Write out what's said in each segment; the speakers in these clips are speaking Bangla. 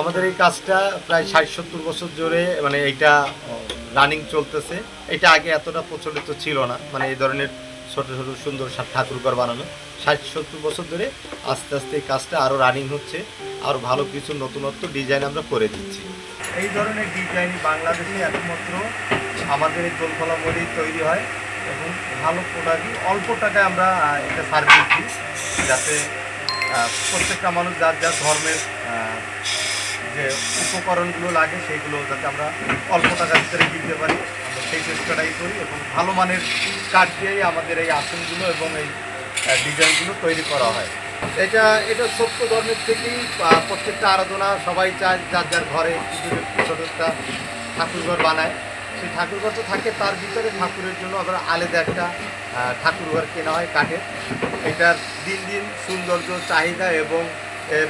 আমাদের এই কাজটা প্রায় ষাট সত্তর বছর ধরে মানে এইটা রানিং চলতেছে। এটা আগে এতটা প্রচলিত ছিল না মানে এই ধরনের ছোট ছোট, সুন্দর ঠাকুরঘর বানানো। ষাট সত্তর বছর ধরে আস্তে আস্তে এই কাজটা আরও রানিং হচ্ছে আরও ভালো কিছু নতুনত্ব ডিজাইন আমরা করে দিচ্ছি। এই ধরনের ডিজাইন বাংলাদেশে একমাত্র আমাদের এই দোলখোলা বলেই তৈরি হয় এবং ভালো প্রোডাক্ট অল্প টাকায় আমরা এটা সার্ভিস দিই। যাতে প্রত্যেকটা মানুষ যার যার ধর্মের যে উপকরণগুলো লাগে সেইগুলো যাতে আমরা অল্প টাকার ভিতরে দিতে পারি। আমরা সেই চেষ্টাটাই করি এবং ভালো মানের কাঠ দিয়েই আমাদের এই আসনগুলো এবং এই ডিজাইনগুলো তৈরি করা হয়। এটা এটা সত্য ধর্মের থেকেই প্রত্যেকটা আরাধনা সবাই চায় যার যার ঘরে একটা ঠাকুরঘর বানায়। সেই ঠাকুরঘর তো থাকে, তার ভিতরে ঠাকুরের জন্য আবার আলাদা একটা ঠাকুরঘর কেনা হয় কাঠের। এটার দিন দিন সৌন্দর্য, চাহিদা এবং এর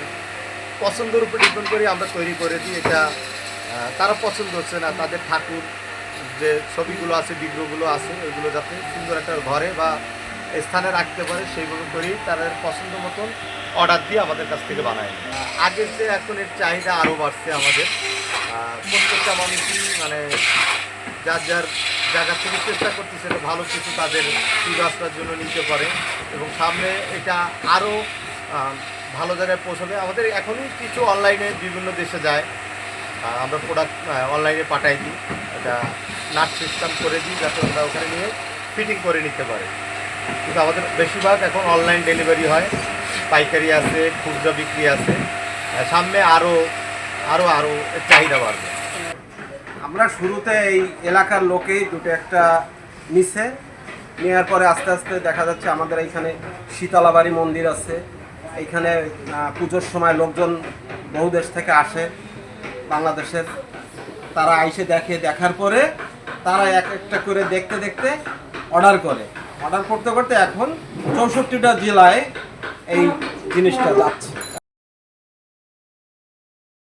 পছন্দের উপর ডিপেন্ড করে আমরা তৈরি করে দিই এটা তারা পছন্দ হচ্ছে না। তাদের ঠাকুর যে ছবিগুলো আছে, বিগ্রহগুলো আছে, ওইগুলো যাতে সুন্দর একটা ঘরে বা স্থানে রাখতে পারে সেইগুলো করেই তাদের পছন্দ মতন অর্ডার দিয়ে আমাদের কাছ থেকে বানায়। আগের যে এখন এর চাহিদা আরও বাড়ছে আমাদের। প্রত্যেকটা মানুষই মানে যার যার জায়গা থেকে চেষ্টা করতেছে ভালো কিছু তাদের পুজো জন্য নিতে পারে। এবং সামনে এটা আরও ভালো জায়গায় পৌঁছাবে। আমাদের এখনই কিছু অনলাইনে বিভিন্ন দেশে যায়। আমরা প্রোডাক্ট অনলাইনে পাঠাই দিই। এটা নাট সিস্টেম করে দিই যাতে ওরা ওখানে নিয়ে ফিটিং করে নিতে পারে। কিন্তু আমাদের বেশিরভাগ এখন অনলাইন ডেলিভারি হয়। পাইকারি আছে, খুচরা বিক্রি আছে। সামনে আরও আরও আরও চাহিদা বাড়বে। আমরা শুরুতে এই এলাকার লোকেই দুটো একটা নিছে। নেওয়ার পরে আস্তে আস্তে দেখা যাচ্ছে আমাদের এইখানে শীতলাবাড়ি মন্দির আছে। এইখানে পুজোর সময় লোকজন বহু দেশ থেকে আসে বাংলাদেশের তারা আইসে দেখে, দেখার পরে তারা এক একটা করে দেখতে দেখতে অর্ডার করে। অর্ডার করতে করতে এখন চৌষট্টিটা জেলায় এই জিনিসটা যাচ্ছে।